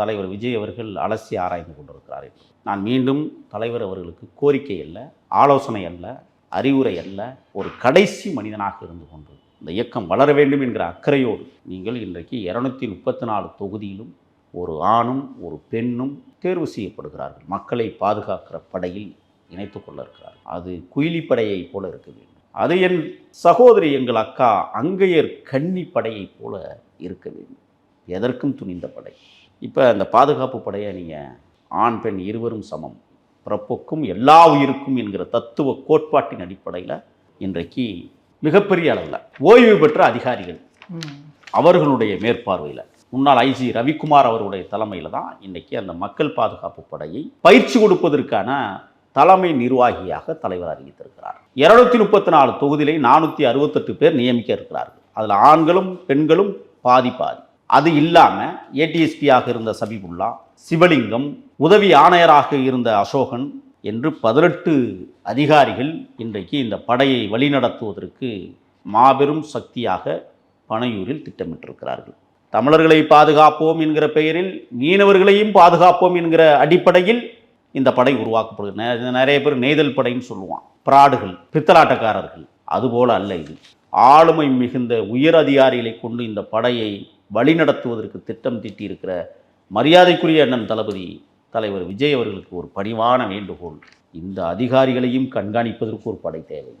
தலைவர் விஜய் அவர்கள் அலசி ஆராய்ந்து கொண்டிருக்கிறார் நான் மீண்டும் தலைவர் அவர்களுக்கு கோரிக்கை அல்ல ஆலோசனை அல்ல அறிவுரை அல்ல ஒரு கடைசி மனிதனாக இருந்து கொண்டு இந்த இயக்கம் வளர வேண்டும் என்கிற அக்கறையோடு நீங்கள் இன்றைக்கு இருநூத்தி முப்பத்தி நாலு தொகுதியிலும் ஒரு ஆணும் ஒரு பெண்ணும் தேர்வு செய்யப்படுகிறார்கள். மக்களை பாதுகாக்கிற படையில் இணைத்து கொள்ள இருக்கிறார் அது குயிலி படையைப் போல இருக்க வேண்டும். அது என் சகோதரி எங்கள் அக்கா அங்கையர் கன்னி படையைப் போல இருக்க வேண்டும். எதற்கும் துணிந்த படை. இப்போ அந்த பாதுகாப்பு படையை நீங்கள் ஆண் பெண் இருவரும் சமம். பிறப்புக்கும் எல்லா உயிருக்கும் என்கிற தத்துவ கோட்பாட்டின் அடிப்படையில் இன்றைக்கு மிகப்பெரிய அளவில் ஓய்வு பெற்ற அதிகாரிகள் அவர்களுடைய மேற்பார்வையில். முன்னாள் ஐஜி ரவிக்குமார் அவருடைய தலைமையில் தான் இன்றைக்கி அந்த மக்கள் பாதுகாப்பு படையை பயிற்சி கொடுப்பதற்கான தலைமை நிர்வாகியாக தலைவர் அறிவித்திருக்கிறார். இருநூத்தி முப்பத்தி நாலு தொகுதியிலே நானூற்றி அறுபத்தெட்டு பேர் நியமிக்க இருக்கிறார்கள். அதில் ஆண்களும் பெண்களும் பாதி பாதி. அது இல்லாமல் ஏடிஎஸ்பியாக இருந்த சபிபுல்லா சிவலிங்கம் உதவி ஆணையராக இருந்த அசோகன் என்று பதினெட்டு அதிகாரிகள் இன்றைக்கு இந்த படையை வழிநடத்துவதற்கு மாபெரும் சக்தியாக பனையூரில் திட்டமிட்டிருக்கிறார்கள். தமிழர்களை பாதுகாப்போம் என்கிற பெயரில் மீனவர்களையும் பாதுகாப்போம் என்கிற அடிப்படையில் இந்த படை உருவாக்கப்படுகிறது. நிறைய பேர் நெய்தல் படைன்னு சொல்லுவான். பிராடுகள் பித்தலாட்டக்காரர்கள். அதுபோல அல்ல இது. ஆளுமை மிகுந்த உயர் அதிகாரிகளை கொண்டு இந்த படையை வழிநடத்துவதற்கு திட்டம் தீட்டியிருக்கிற மரியாதைக்குரிய அண்ணன் தளபதி தலைவர் விஜய் அவர்களுக்கு ஒரு பணிவான வேண்டுகோள். இந்த அதிகாரிகளையும் கண்காணிப்பதற்கு ஒரு படை தேவை.